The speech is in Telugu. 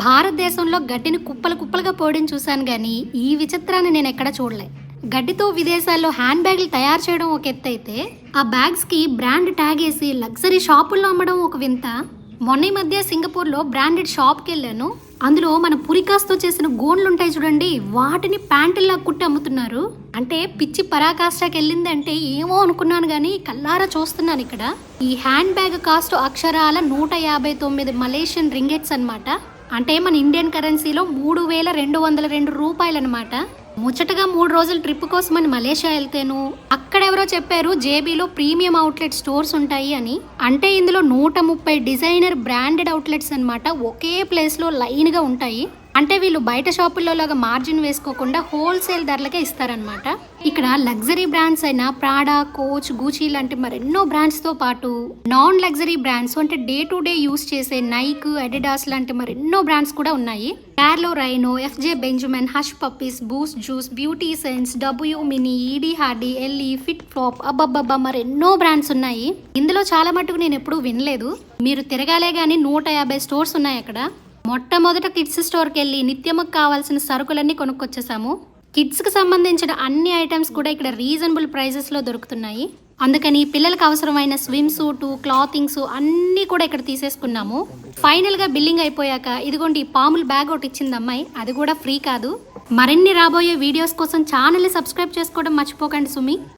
భారతదేశంలో గడ్డిని కుప్పలు కుప్పలుగా పోయడం చూశాను కానీ ఈ విచిత్రాన్ని నేను ఎక్కడ చూడలే. గడ్డితో విదేశాల్లో హ్యాండ్ బ్యాగులు తయారు చేయడం ఒక ఎత్తు అయితే ఆ బ్యాగ్స్కి బ్రాండ్ ట్యాగ్ వేసి లగ్జరీ షాపుల్లో అమ్మడం ఒక వింత. మొన్న ఈ మధ్య సింగపూర్లో బ్రాండెడ్ షాప్కి వెళ్ళాను అందులో మన పురికాస్తో చేసిన గోన్లు ఉంటాయి చూడండి వాటిని ప్యాంటుల్లా కుట్టి అమ్ముతున్నారు. అంటే పిచ్చి పరాకాష్ఠకి వెళ్ళిందంటే ఏమో అనుకున్నాను కానీ కల్లారా చూస్తున్నాను ఇక్కడ. ఈ హ్యాండ్ బ్యాగ్ కాస్ట్ అక్షరాల నూట యాభై తొమ్మిది మలేషియన్ రింగెట్స్ అన్నమాట. అంటే మన ఇండియన్ కరెన్సీలో మూడు వేల రెండు వందల రెండు రూపాయలు అనమాట ముచ్చటగా మూడు రోజుల ట్రిప్ కోసం అని మలేషియా వెళ్తేను అక్కడెవరో చెప్పారు జేబీలో ప్రీమియం అవుట్లెట్ స్టోర్స్ ఉంటాయి అని. అంటే ఇందులో నూట ముప్పై డిజైనర్ బ్రాండెడ్ అవుట్లెట్స్ అనమాట ఒకే ప్లేస్లో లైన్గా ఉంటాయి. అంటే వీళ్ళు బయట షాపుల్లో లాగా మార్జిన్ వేసుకోకుండా హోల్సేల్ ధరలకే ఇస్తారనమాట ఇక్కడ లగ్జరీ బ్రాండ్స్ అయిన ప్రాడా కోచ్ గూచీ లాంటి మరెన్నో బ్రాండ్స్తో పాటు నాన్ లగ్జరీ బ్రాండ్స్ అంటే డే టు డే యూస్ చేసే నైక్ అడిడాస్ లాంటి మరెన్నో బ్రాండ్స్ కూడా ఉన్నాయి. Carlo Rino FJ Benjamin Hush Puppies Boost Juice Beauty Sense W mini Ed Hardy LE Fit Flop అబ్బబ్బబ్బా మరెన్నో బ్రాండ్స్ ఉన్నాయి. ఇందులో చాలా మటుకు నేను ఎప్పుడూ వినలేదు. మీరు తిరగాలే కానీ నూట యాభై స్టోర్స్ ఉన్నాయి అక్కడ. మొట్టమొదట కిడ్స్ స్టోర్కి వెళ్ళి నిత్యముకు కావాల్సిన సరుకులన్నీ కొనుక్కొచ్చేసాము. కిడ్స్కి సంబంధించిన అన్ని ఐటమ్స్ కూడా ఇక్కడ రీజనబుల్ ప్రైజెస్లో దొరుకుతున్నాయి. అందుకని పిల్లలకు అవసరమైన స్విమ్ సూటు క్లాతింగ్స్ అన్నీ కూడా ఇక్కడ తీసేసుకున్నాము. ఫైనల్గా బిల్లింగ్ అయిపోయాక ఇదిగోండి పాములు పాముల బ్యాగ్ ఒకటి ఇచ్చింది అమ్మాయి. అది కూడా ఫ్రీ కాదు. మరిన్ని రాబోయే వీడియోస్ కోసం ఛానల్ని సబ్స్క్రైబ్ చేసుకోవడం మర్చిపోకండి సుమి.